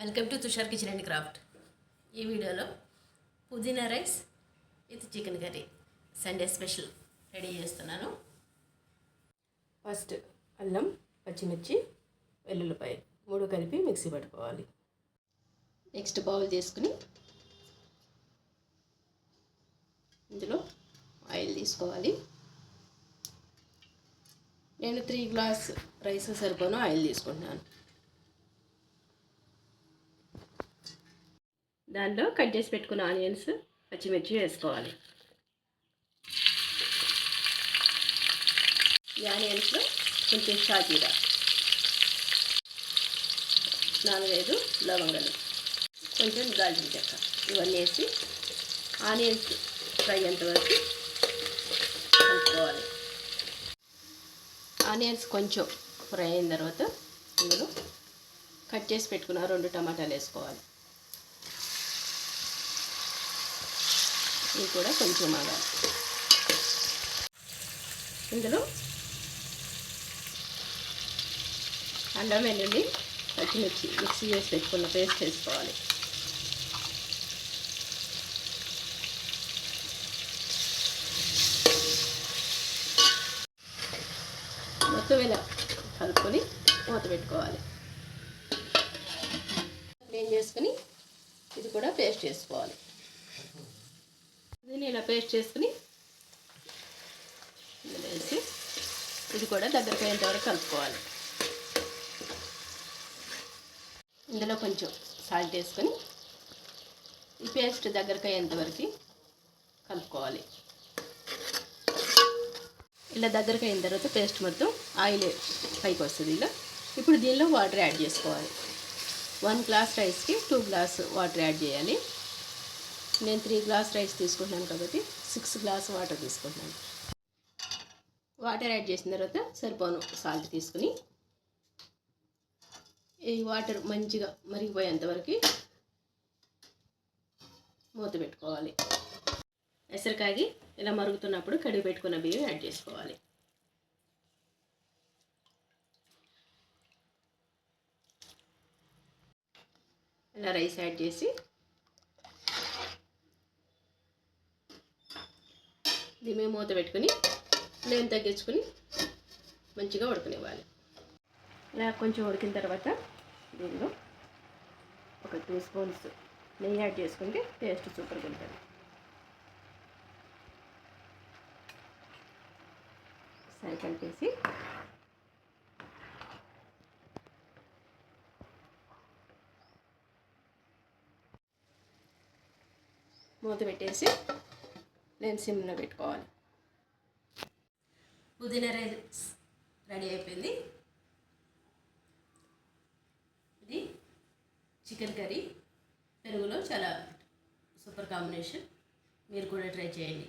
Welcome to Tushar kitchen and craft. ఈ వీడియోలో పుదీనా rice with chicken curry. Sunday special ready చేస్తున్నాను. First అల్లం పచ్చిమిర్చి వెల్లుల్లిపాయ మూడు కలిపి మిక్సీ పట్టుకోవాలి. నెక్స్ట్ బౌల్ తీసుకుని ఇందులో ఆయిల్ తీసుకోవాలి. నేను త్రీ గ్లాస్ రైస్ సరిపోను ఆయిల్ తీసుకుంటున్నాను. దానిలో కట్ చేసి పెట్టుకున్న ఆనియన్స్ పచ్చిమిర్చి వేసుకోవాలి. ఈ ఆనియన్స్లో కొంచెం షాజీరా నాలుగైదు లవంగలు కొంచెం దాల్చిన చెక్క ఇవన్నీ వేసి ఆనియన్స్ ఫ్రై అంతవరకు కలుపుకోవాలి. ఆనియన్స్ కొంచెం ఫ్రై అయిన తర్వాత ఇందులో కట్ చేసి పెట్టుకున్న రెండు టమాటాలు వేసుకోవాలి. ఇవి కూడా కొంచెం ఆగాలి ఇందులో అల్లం వెల్లుల్లి పచ్చిమిర్చి మిక్సీ చేసి పెట్టుకున్న పేస్ట్ వేసుకోవాలి. మొత్తం ఇలా కలుపుకొని మూత పెట్టుకోవాలి. క్లీన్ చేసుకుని ఇది కూడా పేస్ట్ చేసుకోవాలి. దీన్ని ఇలా పేస్ట్ చేసుకుని వేసి ఇది కూడా దగ్గరకు అయ్యేంత వరకు కలుపుకోవాలి. ఇందులో కొంచెం సాల్ట్ వేసుకొని ఈ పేస్ట్ దగ్గరకు అయ్యేంత వరకు కలుపుకోవాలి. ఇలా దగ్గరకు అయిన తర్వాత పేస్ట్ మొత్తం ఆయిల్ పైకి వస్తుంది ఇలా. ఇప్పుడు దీనిలో వాటర్ యాడ్ చేసుకోవాలి. వన్ గ్లాస్ రైస్కి టూ గ్లాస్ వాటర్ యాడ్ చేయాలి. నేను త్రీ గ్లాస్ రైస్ తీసుకుంటున్నాను కాబట్టి సిక్స్ గ్లాస్ వాటర్ తీసుకుంటున్నాను. వాటర్ యాడ్ చేసిన తర్వాత సరిపోను సాల్ట్ తీసుకుని. ఈ వాటర్ మంచిగా మరిగిపోయేంతవరకు మూత పెట్టుకోవాలి. ఎసరికాగి ఇలా మరుగుతున్నప్పుడు కడిగి పెట్టుకున్న బియ్యం యాడ్ చేసుకోవాలి. ఇలా రైస్ యాడ్ చేసి దీని మూత పెట్టుకుని ఫ్లేమ్ తగ్గించుకుని మంచిగా ఉడకనివ్వాలి. ఇలా కొంచెం ఉడికిన తర్వాత దీనిలో ఒక టూ స్పూన్స్ నెయ్యి యాడ్ చేసుకుంటే టేస్ట్ సూపర్గా ఉంటుంది. సరి కలిపేసి మూత పెట్టేసి నేను సిమ్లో పెట్టుకోవాలి. పుదీనా రైస్ రెడీ అయిపోయింది. ఇది చికెన్ కర్రీ. పెరుగులో చాలా సూపర్ కాంబినేషన్. మీరు కూడా ట్రై చేయండి.